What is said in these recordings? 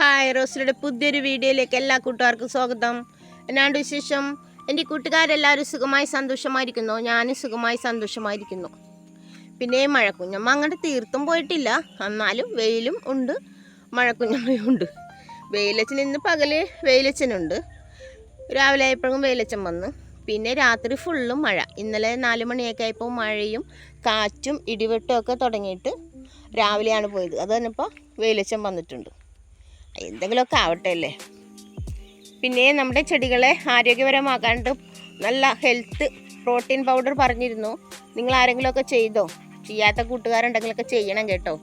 Hi റോസിലയുടെ പുതിയൊരു വീഡിയോയിലേക്ക് എല്ലാ കൂട്ടുകാർക്കും സ്വാഗതം. എന്നാണ്ട് വിശേഷം? എന്റെ കൂട്ടുകാരെല്ലാവരും സുഖമായി സന്തോഷമായിരിക്കുന്നു. ഞാനും സുഖമായി സന്തോഷമായിരിക്കുന്നു. പിന്നെ മഴക്കുഞ്ഞമ്മ അങ്ങോട്ട് തീർത്തും പോയിട്ടില്ല. എന്നാലും വെയിലും ഉണ്ട്. മഴക്കുഞ്ഞമ്മയും ഉണ്ട്. വെയിലച്ചൻ ഇന്ന് പകൽ വെയിലച്ചനുണ്ട്. രാവിലെ ആയപ്പോഴും വെയിലച്ചൻ വന്ന്. പിന്നെ രാത്രി ഫുള്ളും മഴ. ഇന്നലെ നാല് മണിയൊക്കെ ആയപ്പോൾ മഴയും കാറ്റും ഇടിവെട്ടും ഒക്കെ തുടങ്ങിയിട്ട് രാവിലെയാണ് പോയത്. അത് തന്നെ ഇപ്പോൾ വെയിലച്ചൻ വന്നിട്ടുണ്ട്. എന്തെങ്കിലുമൊക്കെ ആവട്ടെ അല്ലേ പിന്നെ നമ്മുടെ ചെടികളെ ആരോഗ്യപരമാക്കാണ്ട് നല്ല ഹെൽത്ത് പ്രോട്ടീൻ പൗഡർ പറഞ്ഞിരുന്നു. നിങ്ങൾ ആരെങ്കിലുമൊക്കെ ചെയ്തോ? ചെയ്യാത്ത കൂട്ടുകാരുണ്ടെങ്കിലൊക്കെ ചെയ്യണം കേട്ടോ.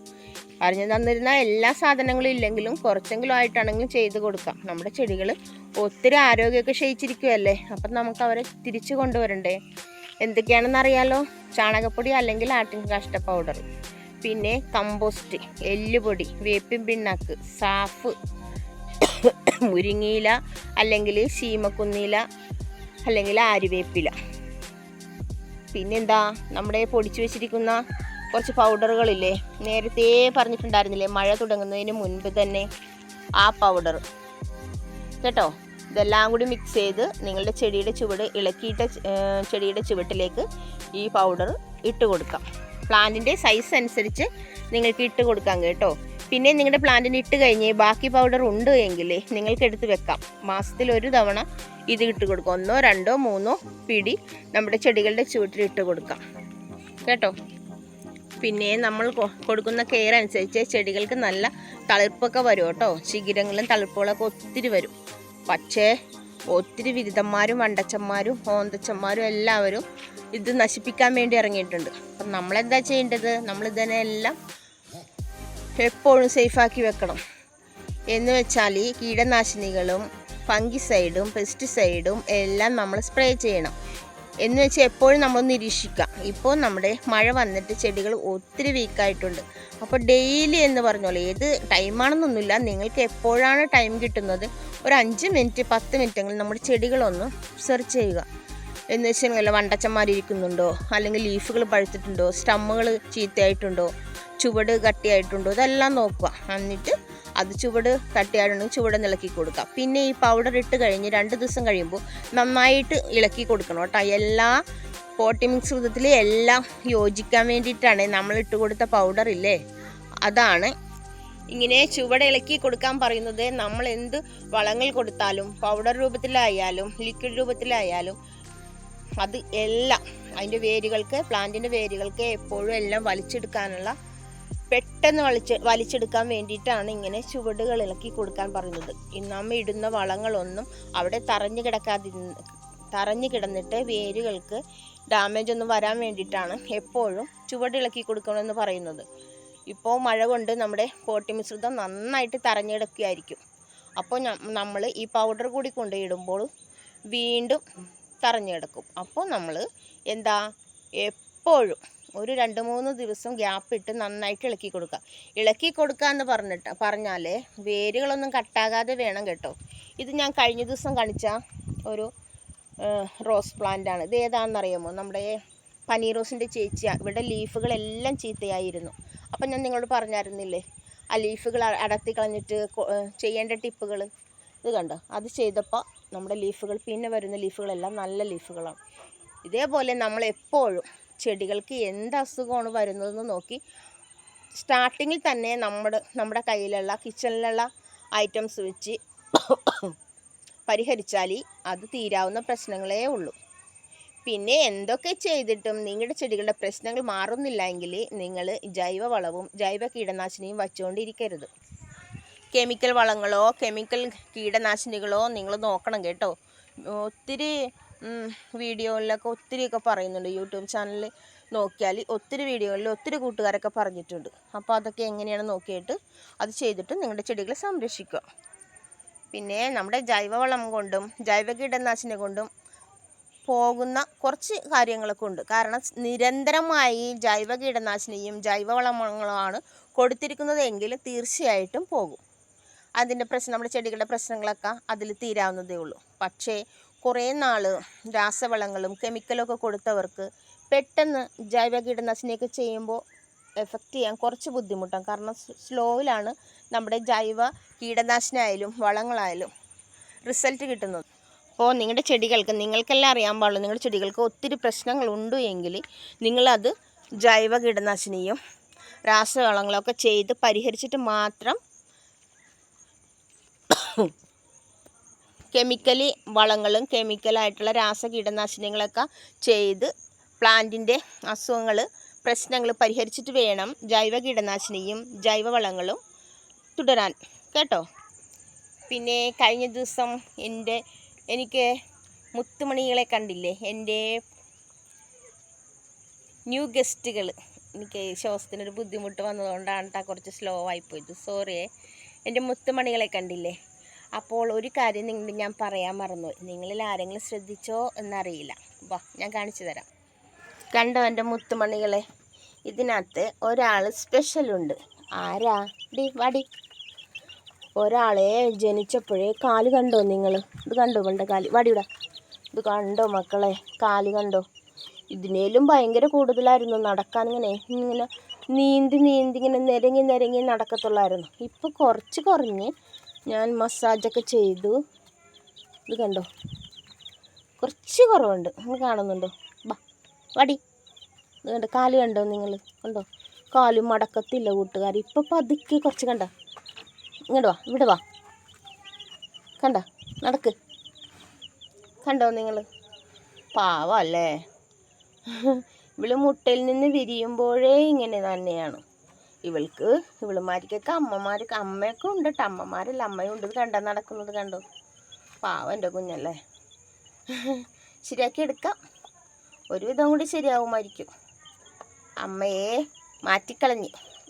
പറഞ്ഞു തന്നിരുന്ന എല്ലാ സാധനങ്ങളും ഇല്ലെങ്കിലും കുറച്ചെങ്കിലും ആയിട്ടാണെങ്കിലും ചെയ്ത് കൊടുക്കാം. നമ്മുടെ ചെടികൾ ഒത്തിരി ആരോഗ്യമൊക്കെ ക്ഷയിച്ചിരിക്കുമല്ലേ അപ്പം നമുക്ക് അവരെ തിരിച്ചു കൊണ്ടുവരണ്ടേ? എന്തൊക്കെയാണെന്ന് അറിയാലോ ചാണകപ്പൊടി അല്ലെങ്കിൽ ആട്ടിൻ കാഷ്ട പൗഡർ പിന്നെ കമ്പോസ്റ്റ് എല്ലുപൊടി വേപ്പിൻ പിണ്ണാക്ക് സാഫ് മുരിങ്ങയില അല്ലെങ്കിൽ ശീമക്കുന്നില അല്ലെങ്കിൽ ആരുവേപ്പില പിന്നെന്താ നമ്മുടെ പൊടിച്ചു വെച്ചിരിക്കുന്ന കുറച്ച് പൗഡറുകളില്ലേ? നേരത്തെ പറഞ്ഞിട്ടുണ്ടായിരുന്നില്ലേ മഴ തുടങ്ങുന്നതിന് മുൻപ് തന്നെ ആ പൗഡർ. കേട്ടോ? ഇതെല്ലാം കൂടി മിക്സ് ചെയ്ത് നിങ്ങളുടെ ചെടിയുടെ ചുവട് ഇളക്കിയിട്ട ചെടിയുടെ ചുവട്ടിലേക്ക് ഈ പൗഡർ ഇട്ട് കൊടുക്കാം. പ്ലാന്റിന്റെ സൈസ് അനുസരിച്ച് നിങ്ങൾക്ക് ഇട്ട് കൊടുക്കാം കേട്ടോ. പിന്നെ നിങ്ങളുടെ പ്ലാന്റിന് ഇട്ട് കഴിഞ്ഞ് ബാക്കി പൗഡർ ഉണ്ട് എങ്കിൽ നിങ്ങൾക്ക് എടുത്ത് വെക്കാം. മാസത്തിൽ ഒരു തവണ ഇത് ഇട്ട് കൊടുക്കാം. ഒന്നോ രണ്ടോ മൂന്നോ പിടി നമ്മുടെ ചെടികളുടെ ചുവട്ടിൽ ഇട്ട് കൊടുക്കാം. കേട്ടോ? പിന്നെ നമ്മൾ കൊടുക്കുന്ന കെയർ അനുസരിച്ച് ചെടികൾക്ക് നല്ല തളിർപ്പൊക്കെ വരും കേട്ടോ. ശിഖിരങ്ങളും തളിർപ്പുകളൊക്കെ ഒത്തിരി വരും. പക്ഷേ ഒത്തിരി വിരുദ്ധന്മാരും വണ്ടച്ചന്മാരും ഓന്തച്ചന്മാരും എല്ലാവരും ഇത് നശിപ്പിക്കാൻ വേണ്ടി ഇറങ്ങിയിട്ടുണ്ട്. അപ്പം നമ്മളെന്താ ചെയ്യേണ്ടത്? നമ്മൾ ഇതിനെല്ലാം എപ്പോഴും സേഫാക്കി വെക്കണം. എന്ന് വെച്ചാൽ ഈ കീടനാശിനികളും ഫംഗിസൈഡും പെസ്റ്റിസൈഡും എല്ലാം നമ്മൾ സ്പ്രേ ചെയ്യണം. എന്ന് വെച്ചാൽ എപ്പോഴും നമ്മൾ നിരീക്ഷിക്കാം. ഇപ്പോൾ നമ്മുടെ മഴ വന്നിട്ട് ചെടികൾ ഒത്തിരി വീക്കായിട്ടുണ്ട് അപ്പോൾ ഡെയിലി എന്ന് പറഞ്ഞോളൂ ഏത് ടൈമാണെന്നൊന്നുമില്ല നിങ്ങൾക്ക് എപ്പോഴാണ് ടൈം കിട്ടുന്നത്? ഒരു അഞ്ച് മിനിറ്റ് പത്ത് മിനിറ്റെങ്കിലും നമ്മുടെ ചെടികളൊന്ന് സെർച്ച് ചെയ്യുക. എന്ന് വെച്ചാൽ വല്ല വണ്ടച്ചന്മാരിയ്ക്കുന്നുണ്ടോ അല്ലെങ്കിൽ ലീഫുകൾ പഴുത്തിട്ടുണ്ടോ? സ്റ്റമ്മുകൾ ചീത്തയായിട്ടുണ്ടോ? ചുവട് കട്ടിയായിട്ടുണ്ടോ? ഇതെല്ലാം നോക്കുക. എന്നിട്ട് അത് ചുവട് കട്ടിയായിട്ടുണ്ടെങ്കിൽ ചുവട് ഇളക്കി കൊടുക്കുക പിന്നെ ഈ പൗഡർ ഇട്ട് കഴിഞ്ഞ് രണ്ട് ദിവസം കഴിയുമ്പോൾ നന്നായിട്ട് ഇളക്കി കൊടുക്കണം കേട്ടോ. എല്ലാ പോട്ടി മിക്സ് വിധത്തിൽ എല്ലാം യോജിക്കാൻ വേണ്ടിയിട്ടാണ് നമ്മൾ ഇട്ട് കൊടുത്ത പൗഡർ ഇല്ലേ? അതാണ്. ഇങ്ങനെ ചുവട് ഇളക്കി കൊടുക്കാൻ പറയുന്നത് നമ്മൾ എന്ത് വളങ്ങൾ കൊടുത്താലും പൗഡർ രൂപത്തിലായാലും ലിക്വിഡ് രൂപത്തിലായാലും അത് എല്ലാം അതിന്റെ വേരുകൾക്ക് പ്ലാന്റിന്റെ വേരുകൾക്ക് എപ്പോഴും എല്ലാം വലിച്ചെടുക്കാനുള്ള പെട്ടെന്ന് വലിച്ച് വലിച്ചെടുക്കാൻ വേണ്ടിയിട്ടാണ് ഇങ്ങനെ ചുവടുകൾ ഇളക്കി കൊടുക്കാൻ പറയുന്നത്. ഇന്നമ്മ നമ്മ ഇടുന്ന വളങ്ങളൊന്നും അവിടെ തറഞ്ഞു കിടക്കാതി തറഞ്ഞു കിടന്നിട്ട് വേരുകൾക്ക് ഡാമേജ് ഒന്നും വരാൻ വേണ്ടിയിട്ടാണ് എപ്പോഴും ചുവട് ഇളക്കി കൊടുക്കണമെന്ന് പറയുന്നത്. ഇപ്പോൾ മഴ കൊണ്ട് നമ്മുടെ പോട്ടി മിശ്രിതം നന്നായിട്ട് തറഞ്ഞു കിടക്കുകയായിരിക്കും അപ്പോൾ നമ്മൾ ഈ പൗഡർ കൂടി കൊണ്ടുപോയിടുമ്പോൾ വീണ്ടും തറഞ്ഞു കിടക്കും അപ്പോൾ നമ്മൾ എന്താ? എപ്പോഴും ഒരു രണ്ട് മൂന്ന് ദിവസം ഗ്യാപ്പ് ഇട്ട് നന്നായിട്ട് ഇളക്കി കൊടുക്കുക. ഇളക്കി കൊടുക്കുക എന്ന് പറഞ്ഞിട്ട് പറഞ്ഞാൽ വേരുകളൊന്നും കട്ടാകാതെ വേണം കേട്ടോ. ഇത് ഞാൻ കഴിഞ്ഞ ദിവസം കാണിച്ച ഒരു റോസ് പ്ലാന്റ് ആണ്. ഇത് ഏതാണെന്നറിയാമോ? നമ്മുടെ പനീർ റോസിന്റെ ചേച്ചി ഇവിടെ ലീഫുകളെല്ലാം ചീത്തയായിരുന്നു. അപ്പം ഞാൻ നിങ്ങളോട് പറഞ്ഞായിരുന്നില്ലേ? ആ ലീഫുകൾ അടത്തി കളഞ്ഞിട്ട് ചെയ്യേണ്ട ടിപ്പുകൾ ഇത് കണ്ടോ? അത് ചെയ്തപ്പോൾ നമ്മുടെ ലീഫുകൾ പിന്നെ വരുന്ന ലീഫുകളെല്ലാം നല്ല ലീഫുകളാണ്. ഇതേപോലെ നമ്മൾ എപ്പോഴും ചെടികൾക്ക് എന്ത് അസുഖമാണ് വരുന്നതെന്ന് നോക്കി. സ്റ്റാർട്ടിങ്ങിൽ തന്നെ നമ്മുടെ നമ്മുടെ കയ്യിലുള്ള കിച്ചണിലുള്ള ഐറ്റംസ് വെച്ച് പരിഹരിച്ചാൽ അത് തീരാവുന്ന പ്രശ്നങ്ങളേ ഉള്ളൂ. പിന്നെ എന്തൊക്കെ ചെയ്തിട്ടും നിങ്ങളുടെ ചെടികളുടെ പ്രശ്നങ്ങൾ മാറുന്നില്ല എങ്കിൽ നിങ്ങൾ ജൈവ വളവും ജൈവ കീടനാശിനിയും വച്ചുകൊണ്ടിരിക്കരുത്. കെമിക്കൽ വളങ്ങളോ കെമിക്കൽ കീടനാശിനികളോ നിങ്ങൾ നോക്കണം കേട്ടോ. ഒത്തിരി വീഡിയോയിലൊക്കെ ഒത്തിരിയൊക്കെ പറയുന്നുണ്ട്. യൂട്യൂബ് ചാനലിൽ നോക്കിയാൽ ഒത്തിരി വീഡിയോകളിൽ ഒത്തിരി കൂട്ടുകാരൊക്കെ പറഞ്ഞിട്ടുണ്ട്. അപ്പോൾ അതൊക്കെ എങ്ങനെയാണ് നോക്കിയിട്ട് അത് ചെയ്തിട്ട് നിങ്ങളുടെ ചെടികളെ സംരക്ഷിക്കുക. പിന്നെ നമ്മുടെ ജൈവവളം കൊണ്ടും ജൈവ കീടനാശിനി കൊണ്ടും പോകുന്ന കുറച്ച് കാര്യങ്ങളൊക്കെ ഉണ്ട്. കാരണം നിരന്തരമായി ജൈവ കീടനാശിനിയും ജൈവവളങ്ങളുമാണ് കൊടുത്തിരിക്കുന്നത് എങ്കിൽ തീർച്ചയായിട്ടും പോകും. അതിന്റെ പ്രശ്നം നമ്മുടെ ചെടികളുടെ പ്രശ്നങ്ങളൊക്കെ അതിൽ തീരാവുന്നതേ ഉള്ളൂ. പക്ഷേ കുറേ നാൾ രാസവളങ്ങളും കെമിക്കലൊക്കെ കൊടുത്തവർക്ക് പെട്ടെന്ന് ജൈവ കീടനാശിനിയൊക്കെ ചെയ്യുമ്പോൾ എഫക്റ്റ് ചെയ്യാൻ കുറച്ച് ബുദ്ധിമുട്ടാണ്. കാരണം സ്ലോയിലാണ് നമ്മുടെ ജൈവ കീടനാശിനിയായാലും വളങ്ങളായാലും റിസൾട്ട് കിട്ടുന്നത്. അപ്പോൾ നിങ്ങളുടെ ചെടികൾക്ക് നിങ്ങൾക്കെല്ലാം അറിയാൻ പാടുള്ളൂ നിങ്ങളുടെ ചെടികൾക്ക് ഒത്തിരി പ്രശ്നങ്ങളുണ്ട് എങ്കിൽ നിങ്ങളത് ജൈവ കീടനാശിനിയും രാസവളങ്ങളൊക്കെ ചെയ്ത് പരിഹരിച്ചിട്ട് മാത്രം കെമിക്കലി വളങ്ങളും കെമിക്കലായിട്ടുള്ള രാസ കീടനാശിനികളൊക്കെ ചെയ്ത് പ്ലാന്റിന്റെ അസുഖങ്ങൾ പ്രശ്നങ്ങൾ പരിഹരിച്ചിട്ട് വേണം ജൈവ കീടനാശിനിയും ജൈവ വളങ്ങളും തുടരാൻ. കേട്ടോ? പിന്നെ കഴിഞ്ഞ ദിവസം എന്റെ എനിക്ക് മുത്തുമണികളെ കണ്ടില്ലേ? എന്റെ ന്യൂ ഗസ്റ്റുകൾ എനിക്ക് ശ്വാസത്തിനൊരു ബുദ്ധിമുട്ട് വന്നതുകൊണ്ടാണ് കേട്ടോ കുറച്ച് സ്ലോ ആയിപ്പോയത് സോറിയേ. എന്റെ മുത്തുമണികളെ കണ്ടില്ലേ? അപ്പോൾ ഒരു കാര്യം നിങ്ങൾ ഞാൻ പറയാൻ മറന്നു. നിങ്ങളിൽ ആരെങ്കിലും ശ്രദ്ധിച്ചോ എന്നറിയില്ല. വാ ഞാൻ കാണിച്ചു തരാം. കണ്ടോ എന്റെ മുത്തുമണികളെ? ഇതിനകത്ത് ഒരാൾ സ്പെഷ്യലുണ്ട് ആരാ? ഡി വാടി ഒരാളെ ജനിച്ചപ്പോഴേ കാൽ കണ്ടോ നിങ്ങൾ ഇത് കണ്ടോ പണ്ട കാൽ? വാടിയുടെ ഇത് കണ്ടോ മക്കളെ? കാൽ കണ്ടോ? ഇതിനേലും ഭയങ്കര കൂടുതലായിരുന്നു നടക്കാനിങ്ങനെ. ഇങ്ങനെ നീന്തി നീന്തി ഇങ്ങനെ നിരങ്ങി നിരങ്ങി നടക്കത്തുള്ളായിരുന്നു. ഇപ്പോൾ കുറച്ച് കുറഞ്ഞ് ഞാൻ മസാജൊക്കെ ചെയ്തു. ഇത് കണ്ടോ? കുറച്ച് കുറവുണ്ട്. നിങ്ങൾ കാണുന്നുണ്ടോ? ബാ വടി. ഇത് കണ്ടോ? കാൽ കണ്ടോ നിങ്ങൾ? കണ്ടോ? കാൽ മടക്കത്തില്ല കൂട്ടുകാർ ഇപ്പം പതുക്കെ കുറച്ച് കണ്ട? ഇങ്ങോട്ട് വാ ഇവിടെ വാ. കണ്ട? നടക്ക്. കണ്ടോ നിങ്ങൾ? പാവല്ലേ ഇവൾ മുട്ടയിൽ നിന്ന് വിരിയുമ്പോഴേ ഇങ്ങനെ തന്നെയാണ്. ഇവൾക്ക് ഇവളുമാർക്കൊക്കെ അമ്മമാർക്ക് അമ്മയൊക്കെ ഉണ്ട് കേട്ടോ അമ്മമാരല്ല അമ്മയും ഉണ്ട് ഇത് കണ്ട നടക്കുന്നത് കണ്ടു? പാവം എന്റെ കുഞ്ഞല്ലേ. ശരിയാക്കി എടുക്കാം. ഒരു വിധം കൂടി ശരിയാവുമായിരിക്കും. അമ്മയെ മാറ്റിക്കളഞ്ഞ്.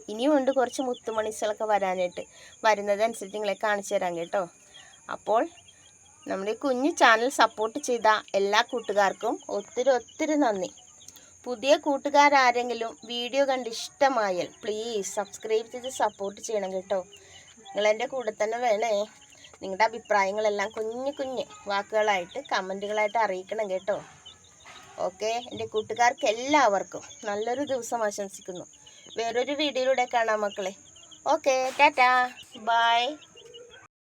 ഇനിയും ഉണ്ട് കുറച്ച് മുത്തുമണിസുകളൊക്കെ വരാനായിട്ട്. വരുന്നതനുസരിച്ച് നിങ്ങളെ കാണിച്ചു തരാം കേട്ടോ. അപ്പോൾ നമ്മുടെ ഈ കുഞ്ഞു ചാനൽ സപ്പോർട്ട് ചെയ്ത എല്ലാ കൂട്ടുകാർക്കും ഒത്തിരി ഒത്തിരി നന്ദി. പുതിയ കൂട്ടുകാരാരെങ്കിലും വീഡിയോ കണ്ട് ഇഷ്ടമായാൽ പ്ലീസ് സബ്സ്ക്രൈബ് ചെയ്ത് സപ്പോർട്ട് ചെയ്യണം കേട്ടോ. നിങ്ങൾ എന്റെ കൂടെ തന്നെ വേണേ. നിങ്ങളുടെ അഭിപ്രായങ്ങളെല്ലാം കുഞ്ഞു കുഞ്ഞ് വാക്കുകളായിട്ട് കമന്റുകളായിട്ട് അറിയിക്കണം കേട്ടോ. ഓക്കെ? എന്റെ കൂട്ടുകാർക്ക് എല്ലാവർക്കും നല്ലൊരു ദിവസം ആശംസിക്കുന്നു. വേറൊരു വീഡിയോയിലൂടെ കാണാം മക്കളെ. ഓക്കെ ടാറ്റാ. ബൈ